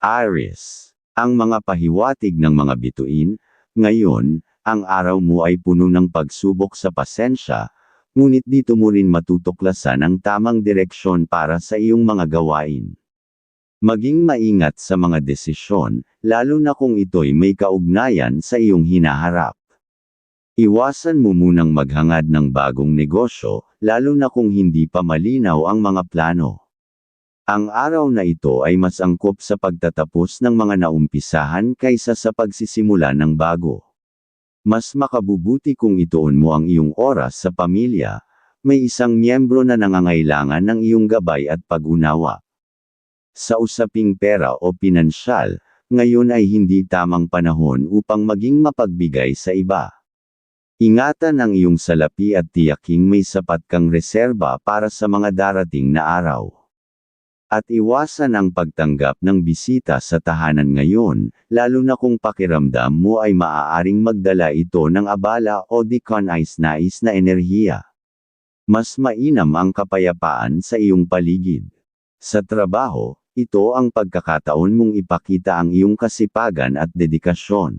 Aries. Ang mga pahiwatig ng mga bituin, ngayon, ang araw mo ay puno ng pagsubok sa pasensya, ngunit dito mo rin matutuklasan ang tamang direksyon para sa iyong mga gawain. Maging maingat sa mga desisyon, lalo na kung ito'y may kaugnayan sa iyong hinaharap. Iwasan mo munang maghangad ng bagong negosyo, lalo na kung hindi pa malinaw ang mga plano. Ang araw na ito ay mas angkop sa pagtatapos ng mga naumpisahan kaysa sa pagsisimula ng bago. Mas makabubuti kung ituon mo ang iyong oras sa pamilya, may isang miyembro na nangangailangan ng iyong gabay at pag-unawa. Sa usaping pera o pinansyal, ngayon ay hindi tamang panahon upang maging mapagbigay sa iba. Ingatan ang iyong salapi at tiyaking may sapat kang reserba para sa mga darating na araw. At iwasan ang pagtanggap ng bisita sa tahanan ngayon, lalo na kung pakiramdam mo ay maaaring magdala ito ng abala o di nais na enerhiya. Mas mainam ang kapayapaan sa iyong paligid. Sa trabaho, ito ang pagkakataon mong ipakita ang iyong kasipagan at dedikasyon.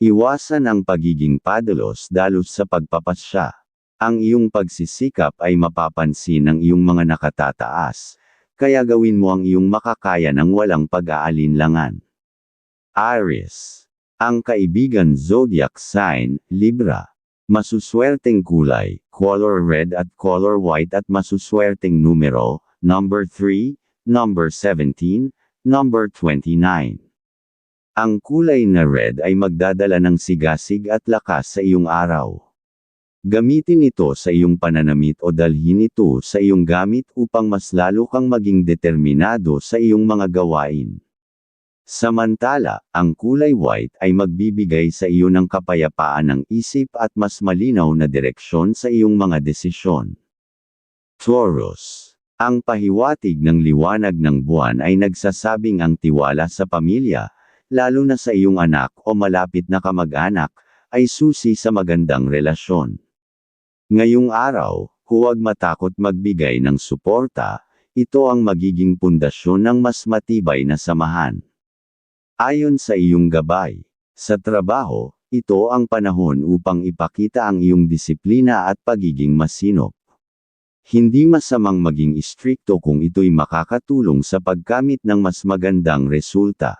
Iwasan ang pagiging padalos-dalos sa pagpapasya. Ang iyong pagsisikap ay mapapansin ng iyong mga nakatataas, kaya gawin mo ang iyong makakaya ng walang pag-aalinlangan. Aries. Ang kaibigan zodiac sign, Libra. Masuswerteng kulay, color red at color white at masuswerteng numero, number 3, number 17, number 29. Ang kulay na red ay magdadala ng sigasig at lakas sa iyong araw. Gamitin ito sa iyong pananamit o dalhin ito sa iyong gamit upang mas lalo kang maging determinado sa iyong mga gawain. Samantala, ang kulay white ay magbibigay sa iyo ng kapayapaan ng isip at mas malinaw na direksyon sa iyong mga desisyon. Taurus. Ang pahiwatig ng liwanag ng buwan ay nagsasabing ang tiwala sa pamilya, lalo na sa iyong anak o malapit na kamag-anak, ay susi sa magandang relasyon. Ngayong araw, huwag matakot magbigay ng suporta, ito ang magiging pundasyon ng mas matibay na samahan. Ayon sa iyong gabay, sa trabaho, ito ang panahon upang ipakita ang iyong disiplina at pagiging masinop. Hindi masamang maging istrikto kung ito'y makakatulong sa pagkamit ng mas magandang resulta.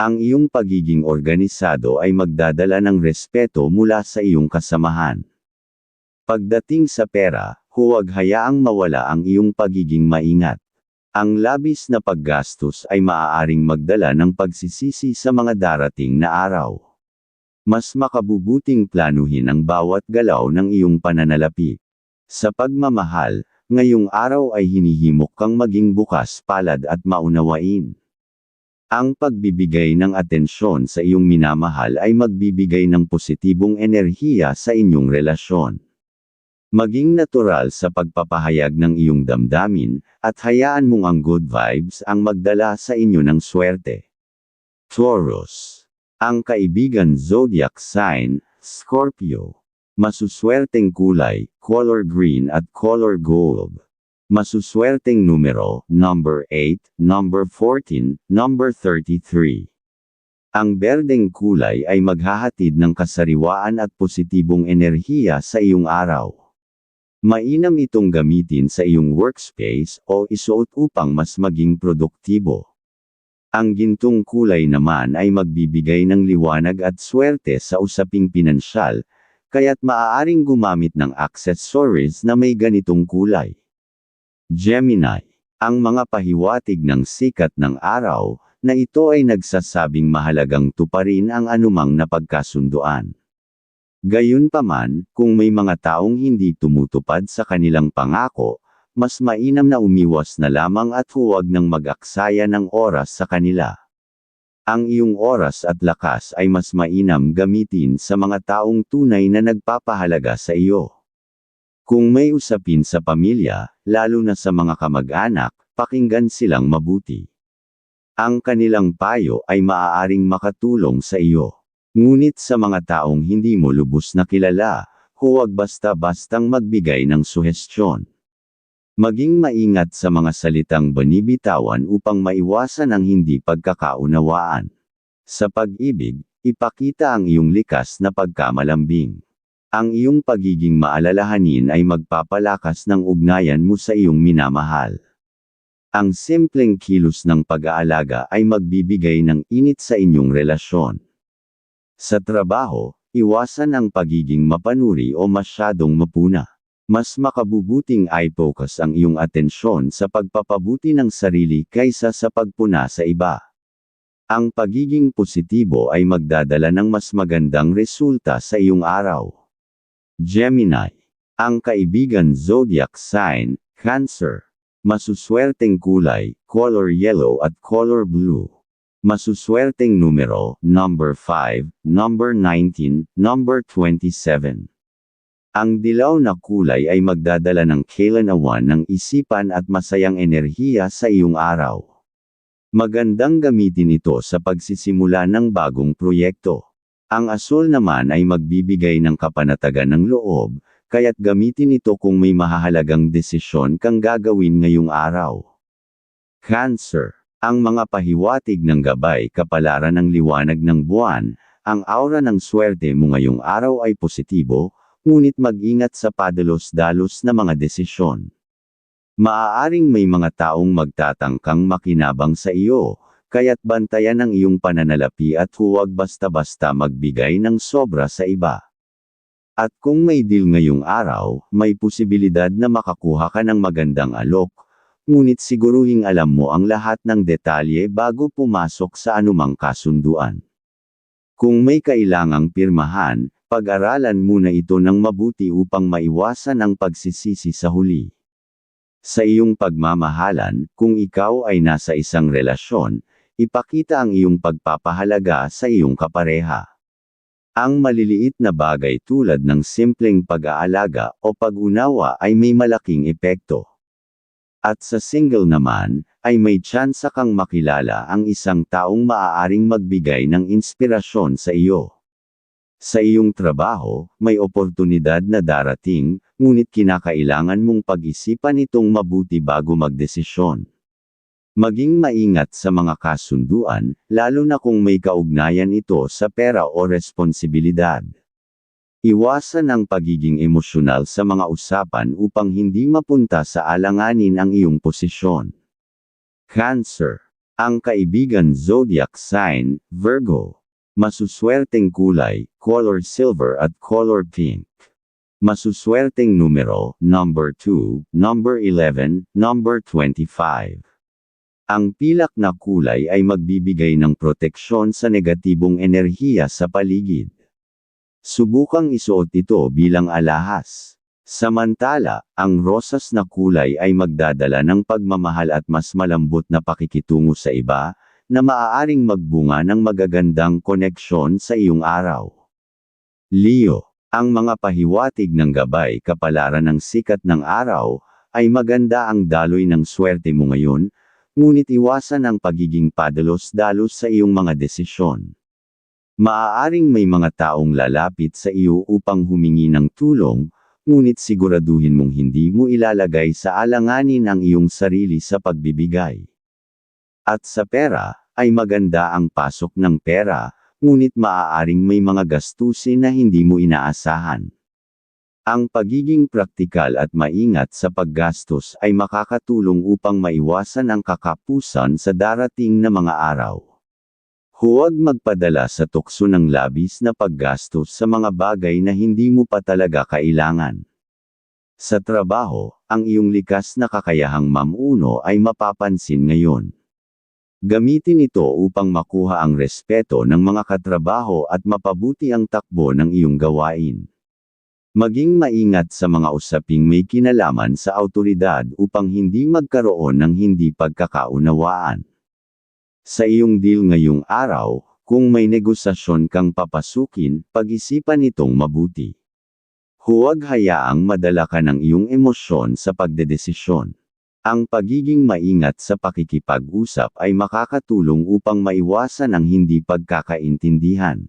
Ang iyong pagiging organisado ay magdadala ng respeto mula sa iyong kasamahan. Pagdating sa pera, huwag hayaang mawala ang iyong pagiging maingat. Ang labis na paggastos ay maaaring magdala ng pagsisisi sa mga darating na araw. Mas makabubuting planuhin ang bawat galaw ng iyong pananalapi. Sa pagmamahal, ngayong araw ay hinihimok kang maging bukas palad at maunawain. Ang pagbibigay ng atensyon sa iyong minamahal ay magbibigay ng positibong enerhiya sa inyong relasyon. Maging natural sa pagpapahayag ng iyong damdamin, at hayaan mong ang good vibes ang magdala sa inyo ng swerte. Taurus. Ang kaibigan zodiac sign, Scorpio. Masuswerteng kulay, color green at color gold. Masuswerteng numero, number 8, number 14, number 33. Ang berdeng kulay ay maghahatid ng kasariwaan at positibong enerhiya sa iyong araw. Mainam itong gamitin sa iyong workspace o isuot upang mas maging produktibo. Ang gintong kulay naman ay magbibigay ng liwanag at swerte sa usaping pinansyal, kaya't maaaring gumamit ng accessories na may ganitong kulay. Gemini. Ang mga pahiwatig ng sikat ng araw, na ito ay nagsasabing mahalagang tuparin ang anumang napagkasunduan. Gayunpaman, kung may mga taong hindi tumutupad sa kanilang pangako, mas mainam na umiwas na lamang at huwag nang mag-aksaya ng oras sa kanila. Ang iyong oras at lakas ay mas mainam gamitin sa mga taong tunay na nagpapahalaga sa iyo. Kung may usapin sa pamilya, lalo na sa mga kamag-anak, pakinggan silang mabuti. Ang kanilang payo ay maaaring makatulong sa iyo. Ngunit sa mga taong hindi mo lubos na kilala, huwag basta-bastang magbigay ng suhestyon. Maging maingat sa mga salitang banibitawan upang maiwasan ang hindi pagkakaunawaan. Sa pag-ibig, ipakita ang iyong likas na pagkamalambing. Ang iyong pagiging maalalahanin ay magpapalakas ng ugnayan mo sa iyong minamahal. Ang simpleng kilos ng pag-aalaga ay magbibigay ng init sa inyong relasyon. Sa trabaho, iwasan ang pagiging mapanuri o masyadong mapuna. Mas makabubuting i-focus ang iyong atensyon sa pagpapabuti ng sarili kaysa sa pagpuna sa iba. Ang pagiging positibo ay magdadala ng mas magandang resulta sa iyong araw. Gemini. Ang kaibigan zodiac sign, Cancer. Masuswerteng kulay, color yellow at color blue. Masuswerteng numero, number 5, number 19, number 27. Ang dilaw na kulay ay magdadala ng kailanawan ng isipan at masayang enerhiya sa iyong araw. Magandang gamitin ito sa pagsisimula ng bagong proyekto. Ang asul naman ay magbibigay ng kapanatagan ng loob, kaya't gamitin ito kung may mahahalagang desisyon kang gagawin ngayong araw. Cancer ang mga pahiwatig ng gabay kapalaran ng liwanag ng buwan, ang aura ng swerte mo ngayong araw ay positibo, ngunit mag-ingat sa padalos-dalos na mga desisyon. Maaaring may mga taong magtatangkang makinabang sa iyo, kaya't bantayan ang iyong pananalapi at huwag basta-basta magbigay ng sobra sa iba. At kung may deal ngayong araw, may posibilidad na makakuha ka ng magandang alok, ngunit siguruhing alam mo ang lahat ng detalye bago pumasok sa anumang kasunduan. Kung may kailangang pirmahan, pag-aralan muna ito ng mabuti upang maiwasan ang pagsisisi sa huli. Sa iyong pagmamahalan, kung ikaw ay nasa isang relasyon, ipakita ang iyong pagpapahalaga sa iyong kapareha. Ang maliliit na bagay tulad ng simpleng pag-aalaga o pag-unawa ay may malaking epekto. At sa single naman, ay may tsansa kang makilala ang isang taong maaaring magbigay ng inspirasyon sa iyo. Sa iyong trabaho, may oportunidad na darating, ngunit kinakailangan mong pag-isipan itong mabuti bago magdesisyon. Maging maingat sa mga kasunduan, lalo na kung may kaugnayan ito sa pera o responsibilidad. Iwasan ang pagiging emosyonal sa mga usapan upang hindi mapunta sa alanganin ang iyong posisyon. Cancer. Ang kaibigan zodiac sign, Virgo. Masuswerteng kulay, color silver at color pink. Masuswerteng numero, number 2, number 11, number 25. Ang pilak na kulay ay magbibigay ng proteksyon sa negatibong enerhiya sa paligid. Subukang isuot ito bilang alahas. Samantala, ang rosas na kulay ay magdadala ng pagmamahal at mas malambot na pakikitungo sa iba, na maaaring magbunga ng magagandang koneksyon sa iyong araw. Leo, ang mga pahiwatig ng gabay kapalaran ng sikat ng araw, ay maganda ang daloy ng swerte mo ngayon, ngunit iwasan ang pagiging padalos-dalos sa iyong mga desisyon. Maaaring may mga taong lalapit sa iyo upang humingi ng tulong, ngunit siguraduhin mong hindi mo ilalagay sa alanganin ang iyong sarili sa pagbibigay. At sa pera, ay maganda ang pasok ng pera, ngunit maaaring may mga gastusin na hindi mo inaasahan. Ang pagiging praktikal at maingat sa paggastos ay makakatulong upang maiwasan ang kakapusan sa darating na mga araw. Huwag magpadala sa tukso ng labis na paggastos sa mga bagay na hindi mo pa talaga kailangan. Sa trabaho, ang iyong likas na kakayahang mamuno ay mapapansin ngayon. Gamitin ito upang makuha ang respeto ng mga katrabaho at mapabuti ang takbo ng iyong gawain. Maging maingat sa mga usaping may kinalaman sa autoridad upang hindi magkaroon ng hindi pagkakaunawaan. Sa iyong deal ngayong araw, kung may negosasyon kang papasukin, pag-isipan itong mabuti. Huwag hayaang madala ka ng iyong emosyon sa pagdedesisyon. Ang pagiging maingat sa pakikipag-usap ay makakatulong upang maiwasan ang hindi pagkakaintindihan.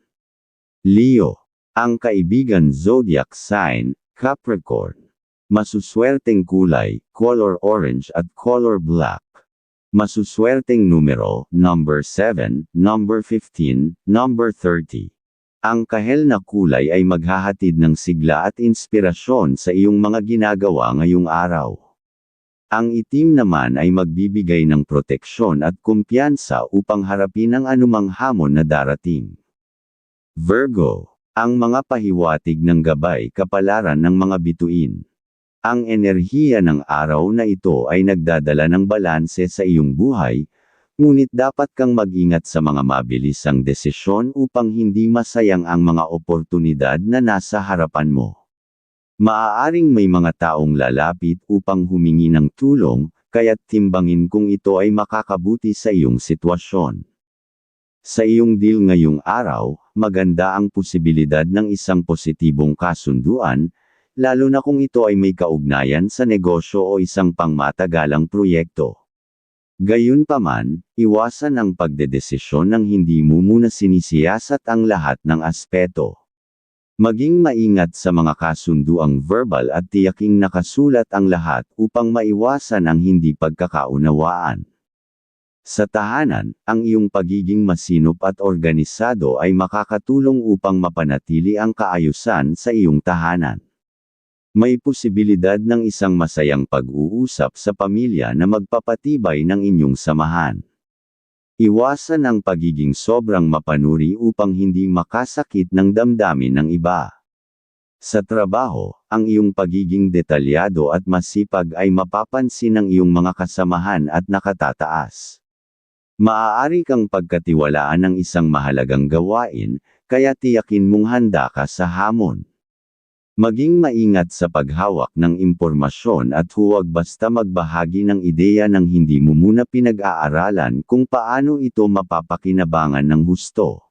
Leo. Ang kaibigan zodiac sign, Capricorn. Masuswerteng kulay, color orange at color black. Masuswerteng numero, number 7, number 15, number 30. Ang kahel na kulay ay maghahatid ng sigla at inspirasyon sa iyong mga ginagawa ngayong araw. Ang itim naman ay magbibigay ng proteksyon at kumpiyansa upang harapin ang anumang hamon na darating. Virgo, ang mga pahiwatig ng gabay kapalaran ng mga bituin. Ang enerhiya ng araw na ito ay nagdadala ng balanse sa iyong buhay, ngunit dapat kang mag-ingat sa mga mabilisang desisyon upang hindi masayang ang mga oportunidad na nasa harapan mo. Maaaring may mga taong lalapit upang humingi ng tulong, kaya't timbangin kung ito ay makakabuti sa iyong sitwasyon. Sa iyong deal ngayong araw, maganda ang posibilidad ng isang positibong kasunduan, lalo na kung ito ay may kaugnayan sa negosyo o isang pangmatagalang proyekto. Gayunpaman, iwasan ang pagdedesisyon ng hindi mo muna sinisiyasat ang lahat ng aspeto. Maging maingat sa mga kasunduang verbal at tiyaking nakasulat ang lahat upang maiwasan ang hindi pagkakaunawaan. Sa tahanan, ang iyong pagiging masinop at organisado ay makakatulong upang mapanatili ang kaayusan sa iyong tahanan. May posibilidad ng isang masayang pag-uusap sa pamilya na magpapatibay ng inyong samahan. Iwasan ang pagiging sobrang mapanuri upang hindi makasakit ng damdamin ng iba. Sa trabaho, ang iyong pagiging detalyado at masipag ay mapapansin ng iyong mga kasamahan at nakatataas. Maaari kang pagkatiwalaan ng isang mahalagang gawain, kaya tiyakin mong handa ka sa hamon. Maging maingat sa paghawak ng impormasyon at huwag basta magbahagi ng ideya ng hindi mo muna pinag-aaralan kung paano ito mapapakinabangan ng husto.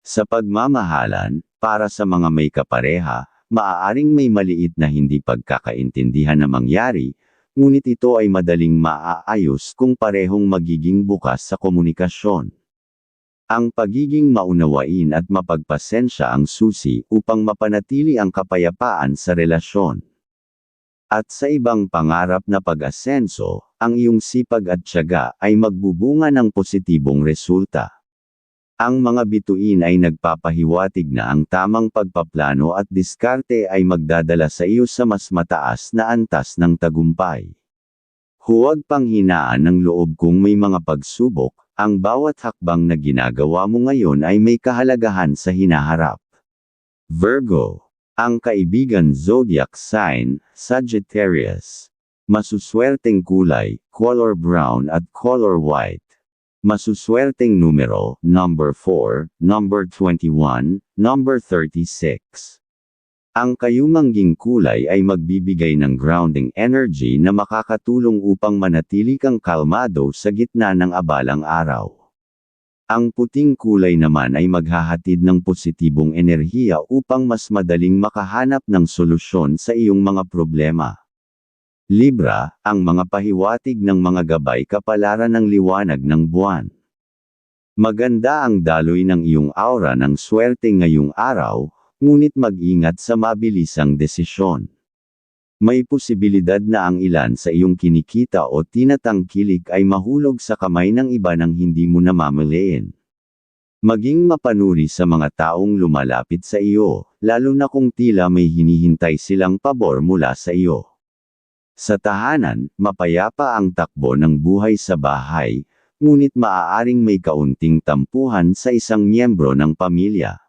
Sa pagmamahalan, para sa mga may kapareha, maaaring may maliit na hindi pagkakaintindihan na mangyari, ngunit ito ay madaling maaayos kung parehong magiging bukas sa komunikasyon. Ang pagiging maunawain at mapagpasensya ang susi upang mapanatili ang kapayapaan sa relasyon. At sa ibang pangarap na pag-asenso, ang iyong sipag at tiyaga ay magbubunga ng positibong resulta. Ang mga bituin ay nagpapahiwatig na ang tamang pagpaplano at diskarte ay magdadala sa iyo sa mas mataas na antas ng tagumpay. Huwag panghinaan ng loob kung may mga pagsubok, ang bawat hakbang na ginagawa mo ngayon ay may kahalagahan sa hinaharap. Virgo. Ang kaibigan zodiac sign, Sagittarius. Masuswerteng kulay, color brown at color white. Masuswerteng numero, number 4, number 21, number 36. Ang kayumangging kulay ay magbibigay ng grounding energy na makakatulong upang manatili kang kalmado sa gitna ng abalang araw. Ang puting kulay naman ay maghahatid ng positibong enerhiya upang mas madaling makahanap ng solusyon sa iyong mga problema. Libra, ang mga pahiwatig ng mga gabay kapalaran ng liwanag ng buwan. Maganda ang daloy ng iyong aura ng swerte ngayong araw, ngunit mag-ingat sa mabilisang desisyon. May posibilidad na ang ilan sa iyong kinikita o tinatangkilik ay mahulog sa kamay ng iba nang hindi mo namamalayan. Maging mapanuri sa mga taong lumalapit sa iyo, lalo na kung tila may hinihintay silang pabor mula sa iyo. Sa tahanan, mapayapa ang takbo ng buhay sa bahay, ngunit maaaring may kaunting tampuhan sa isang miyembro ng pamilya.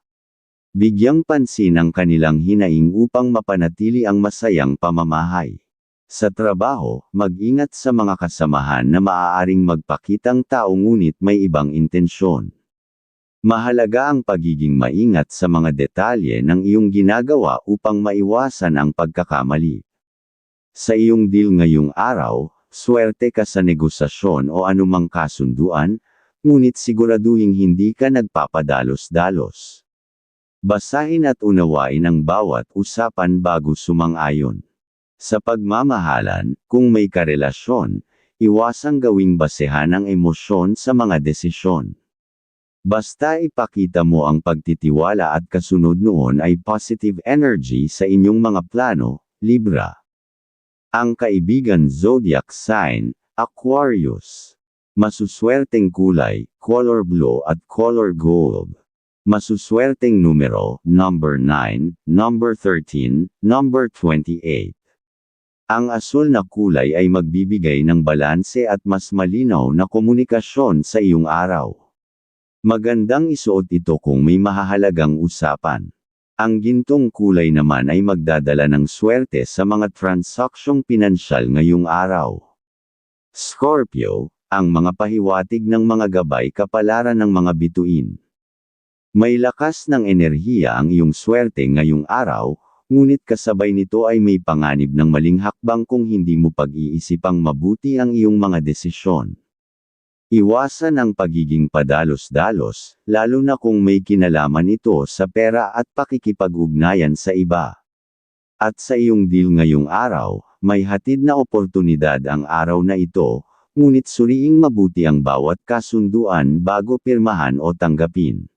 Bigyang pansin ang kanilang hinaing upang mapanatili ang masayang pamamahay. Sa trabaho, mag-ingat sa mga kasamahan na maaaring magpakitang tao ngunit may ibang intensyon. Mahalaga ang pagiging maingat sa mga detalye ng iyong ginagawa upang maiwasan ang pagkakamali. Sa iyong deal ngayong araw, swerte ka sa negosasyon o anumang kasunduan, ngunit siguraduhin hindi ka nagpapadalos-dalos. Basahin at unawain ang bawat usapan bago sumang-ayon. Sa pagmamahalan, kung may karelasyon, iwasang gawing basehan ang emosyon sa mga desisyon. Basta ipakita mo ang pagtitiwala at kasunod noon ay positive energy sa inyong mga plano, Libra. Ang kaibigan zodiac sign, Aquarius. Masuswerteng kulay, color blue at color gold. Masuswerteng numero, number 9, number 13, number 28. Ang asul na kulay ay magbibigay ng balanse at mas malinaw na komunikasyon sa iyong araw. Magandang isuot ito kung may mahahalagang usapan. Ang gintong kulay naman ay magdadala ng swerte sa mga transaksyong pinansyal ngayong araw. Scorpio, ang mga pahiwatig ng mga gabay kapalaran ng mga bituin. May lakas ng enerhiya ang iyong swerte ngayong araw, ngunit kasabay nito ay may panganib ng maling hakbang kung hindi mo pag-iisipang mabuti ang iyong mga desisyon. Iwasan ang pagiging padalos-dalos, lalo na kung may kinalaman ito sa pera at pakikipag-ugnayan sa iba. At sa iyong deal ngayong araw, may hatid na oportunidad ang araw na ito, ngunit suriing mabuti ang bawat kasunduan bago pirmahan o tanggapin.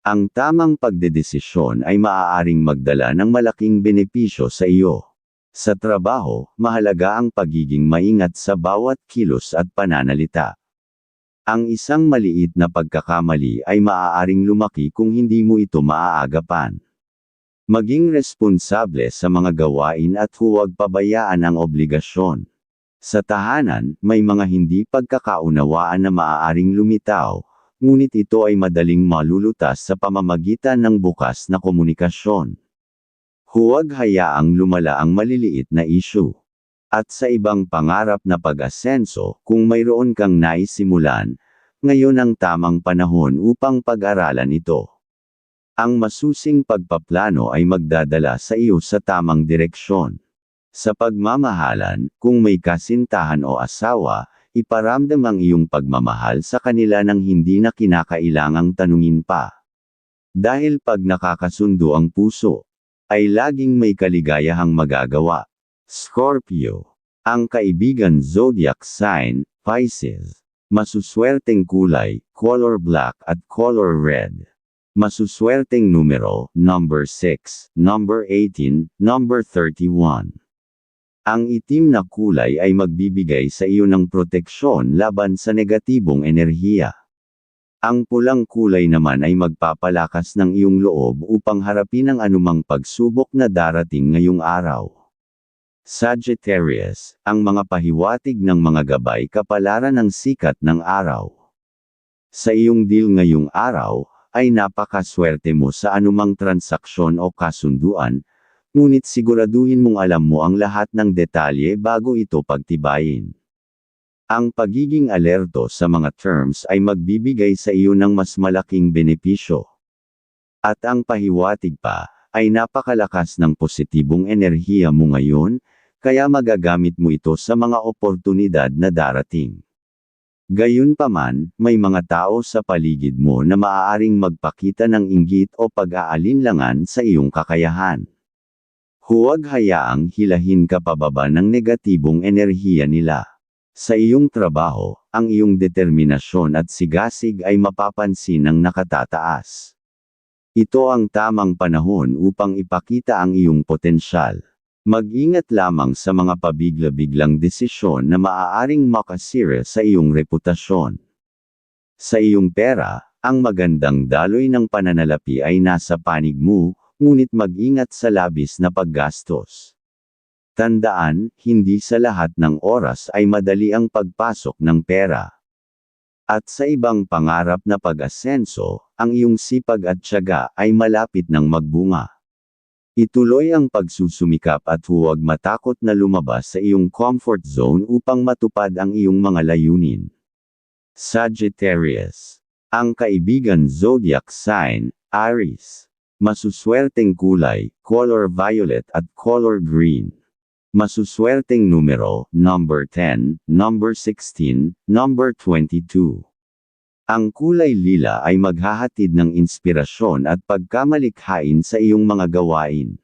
Ang tamang pagdedesisyon ay maaaring magdala ng malaking benepisyo sa iyo. Sa trabaho, mahalaga ang pagiging maingat sa bawat kilos at pananalita. Ang isang maliit na pagkakamali ay maaaring lumaki kung hindi mo ito maaagapan. Maging responsable sa mga gawain at huwag pabayaan ang obligasyon. Sa tahanan, may mga hindi pagkakaunawaan na maaaring lumitaw, ngunit ito ay madaling malulutas sa pamamagitan ng bukas na komunikasyon. Huwag hayaang lumala ang maliliit na issue. At sa ibang pangarap na pag-asenso, kung mayroon kang naisimulan, ngayon ang tamang panahon upang pag-aralan ito. Ang masusing pagpaplano ay magdadala sa iyo sa tamang direksyon. Sa pagmamahalan, kung may kasintahan o asawa, iparamdam ang iyong pagmamahal sa kanila nang hindi na kinakailangang tanungin pa. Dahil pag nakakasundo ang puso, ay laging may kaligayahang magagawa. Scorpio. Ang kaibigan zodiac sign, Pisces. Masuswerteng kulay, color black at color red. Masuswerteng numero, number 6, number 18, number 31. Ang itim na kulay ay magbibigay sa iyo ng proteksyon laban sa negatibong enerhiya. Ang pulang kulay naman ay magpapalakas ng iyong loob upang harapin ang anumang pagsubok na darating ngayong araw. Sagittarius, ang mga pahiwatig ng mga gabay kapalaran ng sikat ng araw. Sa iyong deal ngayong araw, ay napakaswerte mo sa anumang transaksyon o kasunduan, Ngunit siguraduhin mong alam mo ang lahat ng detalye bago ito pagtibayin. Ang pagiging alerto sa mga terms ay magbibigay sa iyo ng mas malaking benepisyo. At ang pahiwatig pa, ay napakalakas ng positibong enerhiya mo ngayon, kaya magagamit mo ito sa mga oportunidad na darating. Gayunpaman, may mga tao sa paligid mo na maaaring magpakita ng inggit o pag-aalinlangan sa iyong kakayahan. Huwag hayaang hilahin ka pababa ng negatibong enerhiya nila. Sa iyong trabaho, ang iyong determinasyon at sigasig ay mapapansin ng nakatataas. Ito ang tamang panahon upang ipakita ang iyong potensyal. Mag-ingat lamang sa mga pabigla-biglang desisyon na maaaring makasira sa iyong reputasyon. Sa iyong pera, ang magandang daloy ng pananalapi ay nasa panig mo, ngunit mag-ingat sa labis na paggastos. Tandaan, hindi sa lahat ng oras ay madali ang pagpasok ng pera. At sa ibang pangarap na pag-asenso, ang iyong sipag at tiyaga ay malapit ng magbunga. Ituloy ang pagsusumikap at huwag matakot na lumabas sa iyong comfort zone upang matupad ang iyong mga layunin. Sagittarius. Ang kaibigan zodiac sign, Aries. Masuswerteng kulay, color violet at color green. Masuswerteng numero, number 10, number 16, number 22. Ang kulay lila ay maghahatid ng inspirasyon at pagkamalikhain sa iyong mga gawain.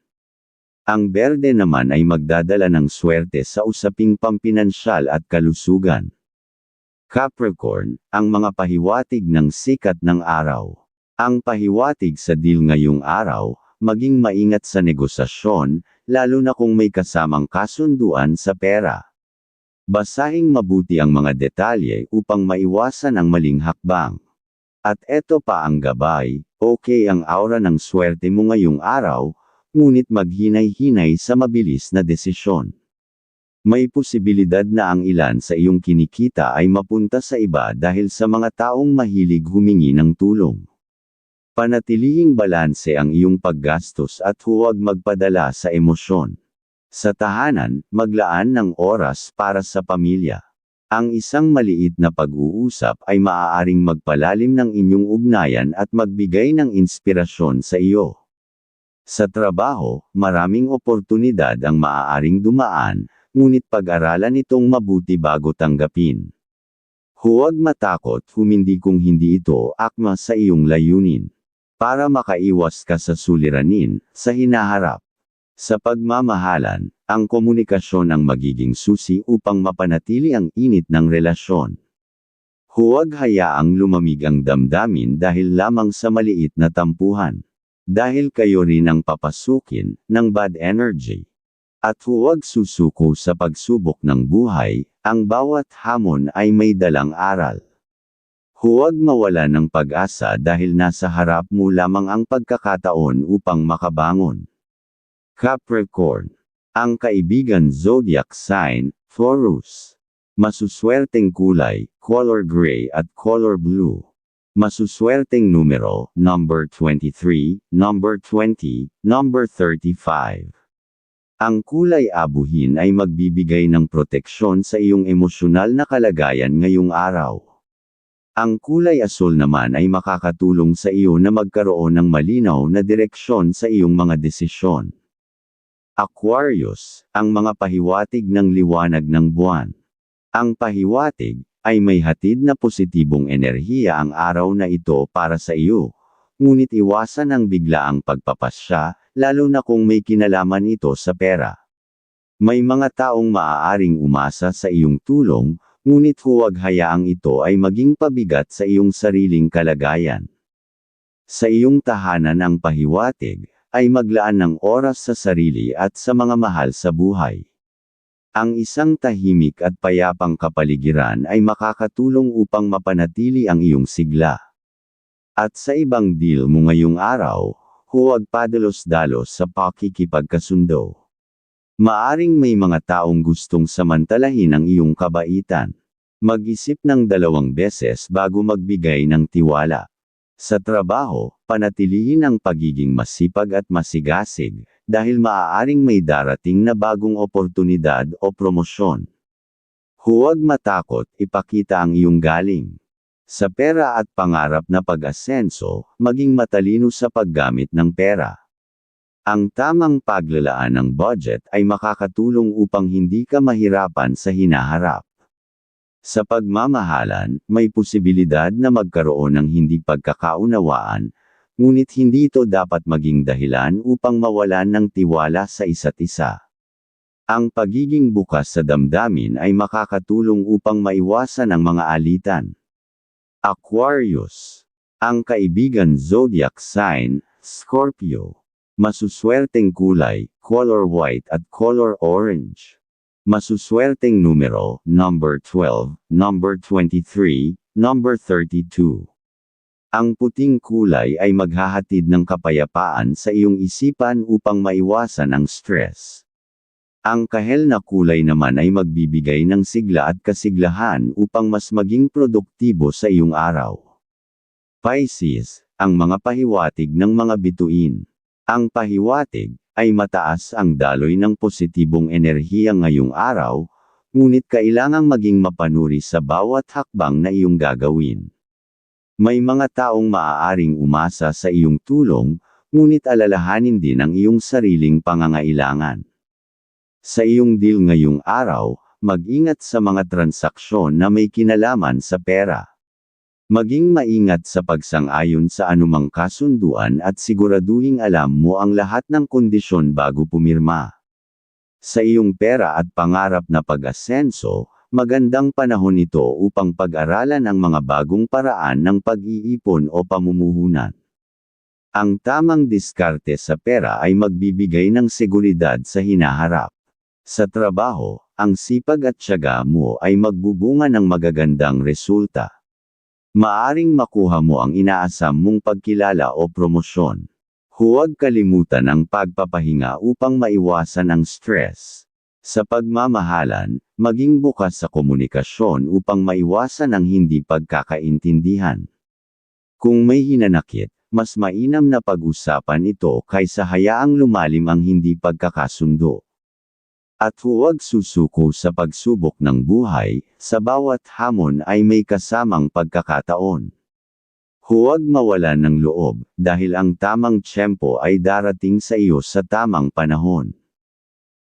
Ang berde naman ay magdadala ng swerte sa usaping pampinansyal at kalusugan. Capricorn, ang mga pahiwatig ng sikat ng araw. Ang pahiwatig sa deal ngayong araw, maging maingat sa negosasyon, lalo na kung may kasamang kasunduan sa pera. Basahing mabuti ang mga detalye upang maiwasan ang maling hakbang. At eto pa ang gabay, okay ang aura ng swerte mo ngayong araw, ngunit maghinay-hinay sa mabilis na desisyon. May posibilidad na ang ilan sa iyong kinikita ay mapunta sa iba dahil sa mga taong mahilig humingi ng tulong. Panatilihing balanse ang iyong paggastos at huwag magpadala sa emosyon. Sa tahanan, maglaan ng oras para sa pamilya. Ang isang maliit na pag-uusap ay maaaring magpalalim ng inyong ugnayan at magbigay ng inspirasyon sa iyo. Sa trabaho, maraming oportunidad ang maaaring dumaan, ngunit pag-aralan itong mabuti bago tanggapin. Huwag matakot humindi kung hindi ito akma sa iyong layunin. Para makaiwas ka sa suliranin, sa hinaharap. Sa pagmamahalan, ang komunikasyon ang magiging susi upang mapanatili ang init ng relasyon. Huwag hayaang lumamig ang damdamin dahil lamang sa maliit na tampuhan. Dahil kayo rin ang papasukin ng bad energy. At huwag susuko sa pagsubok ng buhay, ang bawat hamon ay may dalang aral. Huwag mawala ng pag-asa dahil nasa harap mo lamang ang pagkakataon upang makabangon. Capricorn. Ang kaibigan zodiac sign, Taurus. Masuswerteng kulay, color gray at color blue. Masuswerteng numero, number 23, number 20, number 35. Ang kulay abuhin ay magbibigay ng proteksyon sa iyong emosyonal na kalagayan ngayong araw. Ang kulay asul naman ay makakatulong sa iyo na magkaroon ng malinaw na direksyon sa iyong mga desisyon. Aquarius, ang mga pahiwatig ng liwanag ng buwan. Ang pahiwatig ay may hatid na positibong enerhiya ang araw na ito para sa iyo. Ngunit iwasan ang biglaang pagpapasya, lalo na kung may kinalaman ito sa pera. May mga taong maaaring umasa sa iyong tulong, ngunit huwag hayaang ito ay maging pabigat sa iyong sariling kalagayan. Sa iyong tahanan ang pahiwatig, ay maglaan ng oras sa sarili at sa mga mahal sa buhay. Ang isang tahimik at payapang kapaligiran ay makakatulong upang mapanatili ang iyong sigla. At sa ibang deal mo ngayong araw, huwag padalos-dalos sa pakikipagkasundo. Maaring may mga taong gustong samantalahin ang iyong kabaitan. Mag-isip ng dalawang beses bago magbigay ng tiwala. Sa trabaho, panatilihin ang pagiging masipag at masigasig, dahil maaaring may darating na bagong oportunidad o promosyon. Huwag matakot, ipakita ang iyong galing. Sa pera at pangarap na pag-asenso, maging matalino sa paggamit ng pera. Ang tamang paglalaan ng budget ay makakatulong upang hindi ka mahirapan sa hinaharap. Sa pagmamahalan, may posibilidad na magkaroon ng hindi pagkakaunawaan, ngunit hindi ito dapat maging dahilan upang mawalan ng tiwala sa isa't isa. Ang pagiging bukas sa damdamin ay makakatulong upang maiwasan ang mga alitan. Aquarius. Ang kaibigan zodiac sign, Scorpio. Masuswerteng kulay, color white at color orange. Masuswerteng numero, number 12, number 23, number 32. Ang puting kulay ay maghahatid ng kapayapaan sa iyong isipan upang maiwasan ang stress. Ang kahel na kulay naman ay magbibigay ng sigla at kasiglahan upang mas maging produktibo sa iyong araw. Pisces, ang mga pahiwatig ng mga bituin. Ang pahiwatig, ay mataas ang daloy ng positibong enerhiya ngayong araw, ngunit kailangang maging mapanuri sa bawat hakbang na iyong gagawin. May mga taong maaaring umasa sa iyong tulong, ngunit alalahanin din ang iyong sariling pangangailangan. Sa iyong deal ngayong araw, mag-ingat sa mga transaksyon na may kinalaman sa pera. Maging maingat sa pagsang-ayon sa anumang kasunduan at siguraduhing alam mo ang lahat ng kondisyon bago pumirma. Sa iyong pera at pangarap na pag-asenso, magandang panahon ito upang pag-aralan ang mga bagong paraan ng pag-iipon o pamumuhunan. Ang tamang diskarte sa pera ay magbibigay ng seguridad sa hinaharap. Sa trabaho, ang sipag at tiyaga mo ay magbubunga ng magagandang resulta. Maaring makuha mo ang inaasam mong pagkilala o promosyon. Huwag kalimutan ang pagpapahinga upang maiwasan ang stress. Sa pagmamahalan, maging bukas sa komunikasyon upang maiwasan ang hindi pagkakaintindihan. Kung may hinanakit, mas mainam na pag-usapan ito kaysa hayaang lumalim ang hindi pagkakasundo. At huwag susuko sa pagsubok ng buhay, sa bawat hamon ay may kasamang pagkakataon. Huwag mawalan ng loob, dahil ang tamang tiyempo ay darating sa iyo sa tamang panahon.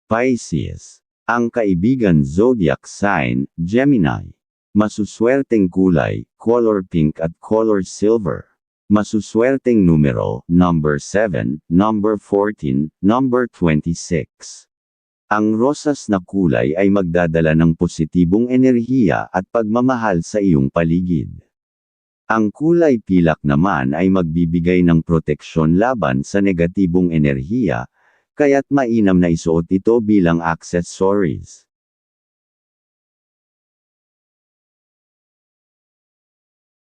Pisces. Ang kaibigan zodiac sign, Gemini. Masuswerteng kulay, color pink at color silver. Masuswerteng numero, number 7, number 14, number 26. Ang rosas na kulay ay magdadala ng positibong enerhiya at pagmamahal sa iyong paligid. Ang kulay pilak naman ay magbibigay ng proteksyon laban sa negatibong enerhiya, kaya't mainam na isuot ito bilang accessories.